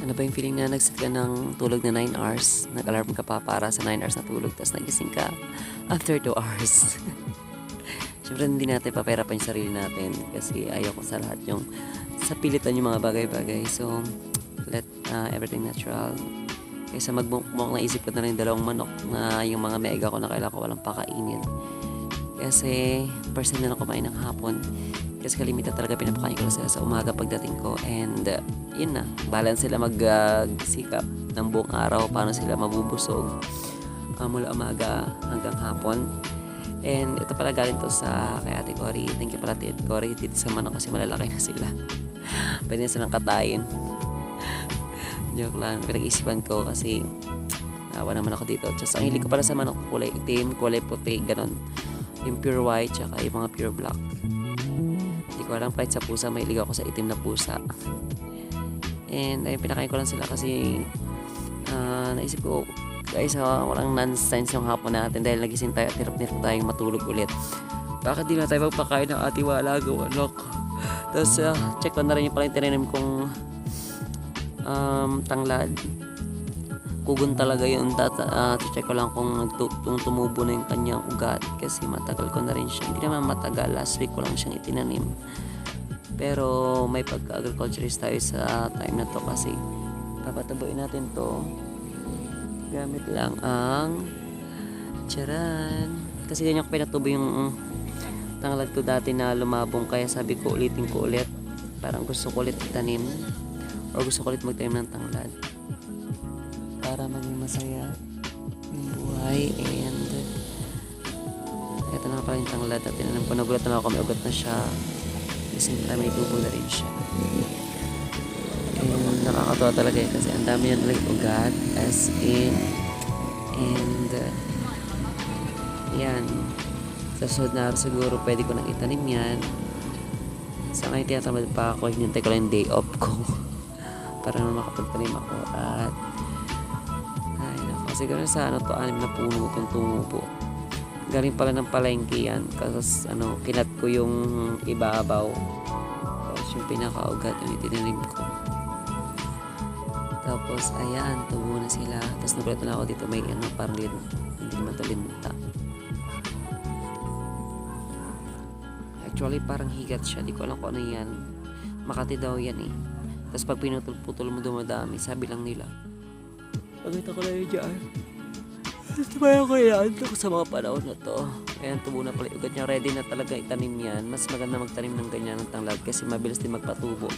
Ano ba yung feeling na nagsit ka ng tulog na 9 hours? Nag-alarm ka pa para sa 9 hours na tulog, tapos nagising ka after 2 hours. Siyempre, hindi natin paperapan yung sarili natin kasi ayaw ko sa lahat yung sa pilitan yung mga bagay-bagay. So, let uh, everything natural. Kaysa magmukmok na isip ko na lang yung dalawang manok na yung mga mega ko na kailangan ko walang pakainin. Kasi, na lang kumain ng hapon. Kasi kalimitan talaga pinapakain ko sila sa umaga pagdating ko. And, uh, yun na. Balance sila magsikap ng buong araw. Paano sila mabubusog uh, mula umaga hanggang hapon. And ito pala galing to sa kay Ate Cory. Thank you pala Ate Cory dito sa manok kasi malalaki na sila. Pwede na silang katayin. Joke lang. Pinag-isipan ko kasi nawa naman ako dito. Just ang hilig ko pala sa manok kulay itim, kulay puti, ganon. Yung pure white, tsaka yung mga pure black. Hindi ko alam kahit sa pusa, may hilig ako sa itim na pusa. And ayun, pinakain ko lang sila kasi ah, naisip ko, guys, ha, walang nonsense yung hapon natin dahil nagising tayo at hirap-hirap tayong matulog ulit. Bakit di na tayo magpakain ng ati wala anak? Tapos, ah, check ko na rin yung pala tinanim kong um, tanglad. Kugon talaga yun. Tata, ah, check ko lang kung, nagtu- kung tumubo na yung kanyang ugat kasi matagal ko na rin siya. Hindi naman matagal. Last week ko lang siyang itinanim. Pero may pagka-agriculturist tayo sa time na to kasi papatabuin natin to gamit lang ang charan. Kasi ganyan ko pinatubo yung tanglad ko dati na lumabong kaya sabi ko ulitin ko ulit. Parang gusto ko ulit itanim or gusto ko ulit magtanim ng tanglad para maging masaya yung buhay. And ito na pala yung tanglad at tinanong ko. Nagulat na ako may ugat na siya. Kasi may tubo na rin siya. And nakakatawa talaga yun kasi ang dami niya talagang ugat as in and uh, yan. Sa susunod na araw siguro pwede ko nang itanim yan. Sa ngayon tinatamad pa ako. Hinintay ko lang yung day off ko. Para makapagtanim ako. At siguro sa ano to anim na puno itong tumubo galing pala ng palengke yan kasi ano kinat ko yung ibabaw. Tapos yung pinakaugat yung itinanim ko. Tapos ayan tubo na sila. Tapos nagulat na ako dito may ano parang lin, hindi naman to actually parang higat siya. Di ko alam kung ano yan. Makati daw yan eh. Tapos pag pinutol-putol mo dumadami. Sabi lang nila Pagkita ko lang yun dyan. Tumaya ko yan. Sa mga panahon na to. Ayan tubo na pala ugat niya. Ready na talaga itanim yan. Mas maganda magtanim ng ganyan ng tanglad Kasi mabilis din magpatubo.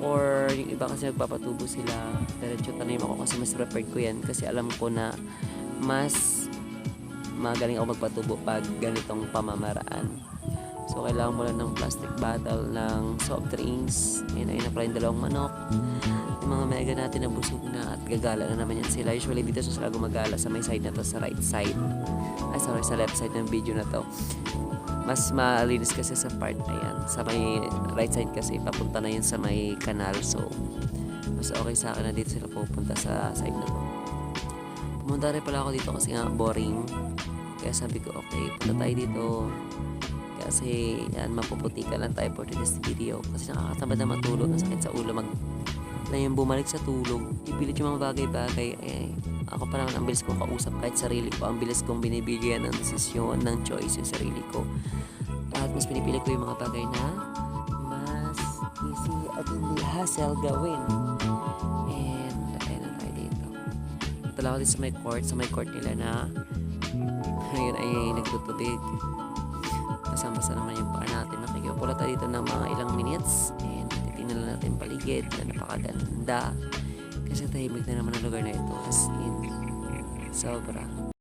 Or yung iba kasi nagpapatubo sila. Diretso tanim ako kasi mas prepared ko yan Kasi alam ko na Mas Magaling ako magpatubo pag ganitong pamamaraan. So, kailangan mo lang ng plastic bottle ng soft drinks. Ayan, ayun na pala yung dalawang manok. Mega natin na busog na at gagala na naman yan sila. Usually dito sa sila gumagala sa may side na to, sa right side. Ay, sorry, sa left side ng video na to. Mas malinis kasi sa part na yan. Sa may right side kasi, papunta na yan sa may kanal. So, mas okay sa akin na dito sila pupunta sa side na to. Pumunta rin pala ako dito kasi nga boring. Kaya sabi ko, okay, punta tayo dito kasi yan mapuputi ka lang tayo for this video kasi nakakatamad na matulog ang sakit sa ulo mag na yung bumalik sa tulog ipilit yung mga bagay-bagay eh ako pa ang bilis kong kausap kahit sarili ko ang bilis kong binibigyan ng desisyon ng choice yung sarili ko. At mas pinipili ko yung mga bagay na mas easy at hindi hassle gawin. And ayun na tayo dito tala ko sa may court sa may court nila na ngayon ay nagtutubig. Basa-basa naman yung paa natin. Nakikipula tayo dito ng mga ilang minutes. and natin paligid na napakaganda kasi tahimik na naman ang lugar na ito as in sobra.